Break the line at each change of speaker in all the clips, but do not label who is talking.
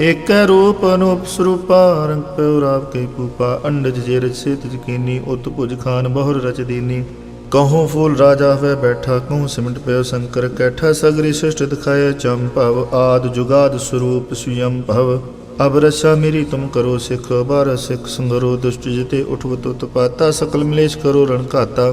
ਏਕੈ ਰੂਪ ਅਨੂਪ ਸਰੂਪਾ, ਰੰਗ ਪਿਉ ਰਾਵ ਕੇ ਪੂਪਾ ਅੰਡਜ ਜੇ ਰਚ ਸੇਤ ਜਕੀਨੀ, ਉਤ ਭੁਜ ਖਾਨ ਬਹੁਰ ਰਚ ਦੀਨੀ। ਕਹੂੰ ਫੂਲ ਰਾਜਾ ਹੋਵੇ ਬੈਠਾ, ਕਹੂੰ ਸਿਮਟ ਪਿਓ ਸ਼ੰਕਰ ਕੈਠਾ, ਸਗਰੀ ਸ੍ਰਿਸ਼ਟ ਦਿਖਾਏ ਚੰਪਵ ਆਦ ਜੁਗਾਦ ਸਰੂਪ ਸੁਯੰ ਭਵ। ਅਬ ਰਛਾ ਮੇਰੀ ਤੁਮ ਕਰੋ ਸਿਖ, ਬਾਰ ਸਿਖ ਸੰਗਰੋ, ਦੁਸ਼ਟ ਜਿਤੇ ਉਠਵਤ ਉਤਪਾਤਾ, ਸਕਲ ਮਲੇਸ਼ ਕਰੋ ਰਣ ਘਾਤਾ।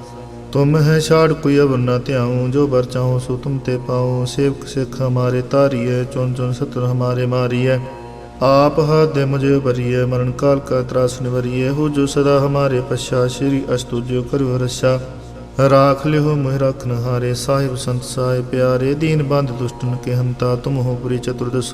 ਤੁਮ ਹੈ ਛਾੜ ਕੋਈ ਅਵਰ ਨਾ ਧਿਆਉ, ਜੋ ਬਰ ਚਾਹੋ ਸੋ ਤੁਮ ਤੇ ਪਾਉ। ਸੇਵਕ ਸਿੱਖ ਹਮਾਰੇ ਤਾਰੀਏ ਚੁਨ ਚੁਨ ਸਤਰ ਹਮਾਰੇ ਮਾਰੀਏ ਆਪ ਹੱਥ ਦੇ ਮੁਝੇ ਬਰੀਏ ਮਰਨ ਕਾਲ ਕਾ ਤਰਾਸ ਨਿਵਰੀਏ ਹੋ ਜੋ ਸਦਾ ਹਮਾਰੇ ਪਛਾ, ਸ਼੍ਰੀ ਅਸਤੁਜਿਓ ਕਰਿਓ ਰਛਾ। ਰਾਖ ਲਿਓ ਮੋਹਿ ਰਖਨ ਹਾਰੇ ਸਾਹਿਬ ਸੰਤ ਸਾਹਿਬ ਪਿਆਰੇ। ਦੀਨ ਬੰਦ ਦੁਸ਼ਟਨ ਕੇ ਹੰਤਾ, ਤੁਮ ਹੋ ਪੁਰੀ ਚਤੁਰਦਸ਼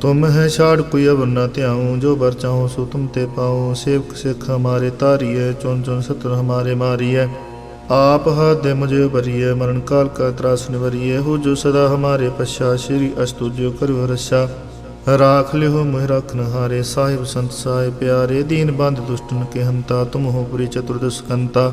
ਤੁਮ ਹੈ ਛਾੜ ਕੋਈ ਅਵਰ ਨਾ ਧਿਆਉ, ਜੋ ਬਰ ਚਾਹੋ ਸੋ ਤੁਮ ਤੇ ਪਾਉ। ਸੇਵਕ ਸਿੱਖ ਹਮਾਰੇ ਤਾਰੀਏ ਚੁਨ ਚੁਨ ਸਤਰ ਹਮਾਰੇ ਮਾਰੀਏ ਆਪ ਹੱਥ ਦੇ ਮੁਝੇ ਭਰੀਏ ਮਰਨ ਕਾਲ ਕਾ ਤਰਾਸ ਨਿਵਰੀਏ ਹੋ ਜੋ ਸਦਾ ਹਮਾਰੇ ਪਛਾ, ਸ਼੍ਰੀ ਅਸਤੁਜਿਓ ਕਰੋ ਰਸ਼ਾ ਰਾਖ ਲਿਓ ਮੋਹ ਰਖਨ ਹਾਰੇ ਸਾਹਿਬ ਸੰਤ ਸਾਹਿਬ ਪਿਆਰੇ। ਦੀਨ ਬੰਦ ਦੁਸ਼ਟਨ ਕੇ ਹੰਤਾ, ਤੁਮ ਹੋ ਪੁਰੀ ਚਤੁਰਦਸ਼ਕੰਤਾ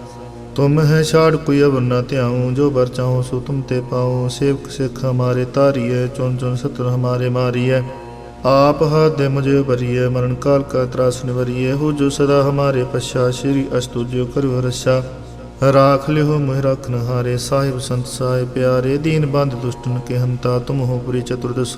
ਤੁਮ ਹੈ ਛਾੜ ਕੋਈ ਅਵਰ ਨਾ ਧਿਆਉ, ਜੋ ਬਰ ਚਾਹੋ ਸੋ ਤੁਮ ਤੇ ਪਾਉ ਸੇਵਕ ਸਿੱਖ ਹਮਾਰੇ ਤਾਰੀਏ ਚੁਨ ਚੁਨ ਸਤਰ ਹਮਾਰੇ ਮਾਰੀਏ ਆਪ ਹੱਥ ਦੇ ਮੁਝੇ ਭਰੀਏ ਮਰਨ ਕਾਲ ਕਾ ਤਰਾਸ ਨਿਵਰੀਏ ਹੋ ਜੋ ਸਦਾ ਹਮਾਰੇ ਪਛਾ, ਸ਼੍ਰੀ ਅਸਤੁਜਿਓ ਕਰੋ ਰਸ਼ਾ ਰਾਖ ਲਿਓ ਮੋਹਿ ਰਖਨ ਹਾਰੇ ਸਾਹਿਬ ਸੰਤ ਸਾਹਿਬ ਪਿਆਰੇ। ਦੀਨ ਬੰਦ ਦੁਸ਼ਟਨ ਕੇ ਹੰਤਾ ਤੁਮ ਹੋ ਪੁਰੀ ਚਤੁਰਦਸ਼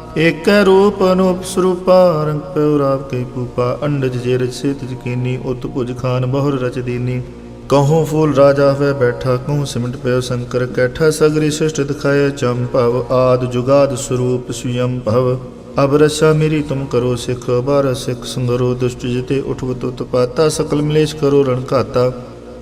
ਏਕੈ ਰੂਪ ਅਨੂਪ ਸਰੂਪਾ ਰੰਗ ਪਿਉ ਰਾਵ ਕੈ ਪੂਪਾ ਅੰਡਜ ਜੇ ਰਚ ਸੇਤ ਜਕੀਨੀ ਉਤ ਭੁਜ ਖਾਨ ਬਹੁਰ ਰਚ ਦੀਨੀ। ਕਹੂੰ ਫੂਲ ਰਾਜਾ ਹੋਇ ਬੈਠਾ, ਕਹੂੰ ਸਿਮਟ ਪਿਓ ਸ਼ੰਕਰ ਕੈਠਾ, ਸਗਰੀ ਸਿਸ਼ਟ ਦਿਖਾਇ ਦਿਖਾਏ ਭਵ, ਆਦ ਜੁਗਾਦ ਸਰੂਪ ਸੁਯੰ ਭਵ। ਅਬ ਰਸਾ ਮੇਰੀ ਤੁਮ ਕਰੋ ਸਿਖ ਬਾਰ ਸਿਖ ਸੰਗਰੋ, ਦੁਸ਼ਟ ਜਿਤੇ ਉਠਵਤ ਉਤਪਾਤਾ ਸਕਲ ਮਲੇਸ਼ ਕਰੋ ਰਣ ਘਾਤਾ।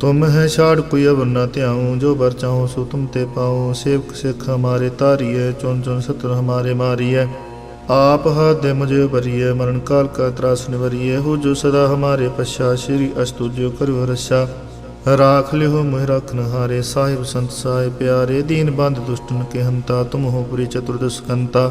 ਤੁਮ ਹੈ ਛਾੜ ਕੋਈ ਅਵਰ ਨਾ ਧਿਆਉ, ਜੋ ਬਰ ਚਾਹੋ ਸੋ ਤੁਮ ਤੇ ਪਾਉ ਸੇਵਕ ਸਿੱਖ ਹਮਾਰੇ ਤਾਰੀਏ ਚੁਣ ਚੁਣ ਸਤਰ ਹਮਾਰੇ ਮਾਰੀਏ ਆਪ ਹੱਥ ਦੇ ਮੁਝੇ ਭਰੀਏ ਮਰਨ ਕਾਲ ਕਾ ਤਰਾਸ ਨਿਵਰੀਏ ਹੋ ਜੋ ਸਦਾ ਹਮਾਰੇ ਪਛਾ, ਸ਼੍ਰੀ ਅਸਤੁਜਿਓ ਕਰੋ ਰਸ਼ਾ ਰਾਖ ਲਿਓ ਮੋਹਿ ਰਖਨ ਹਾਰੇ ਸਾਹਿਬ ਸੰਤ ਸਾਹਿਬ ਪਿਆਰੇ। ਦੀਨ ਬੰਦ ਦੁਸ਼ਟਨ ਕੇ ਹੰਤਾ ਤੁਮ ਹੋ ਪੁਰੀ ਚਤੁਰਦਸ਼ਕੰਤਾ।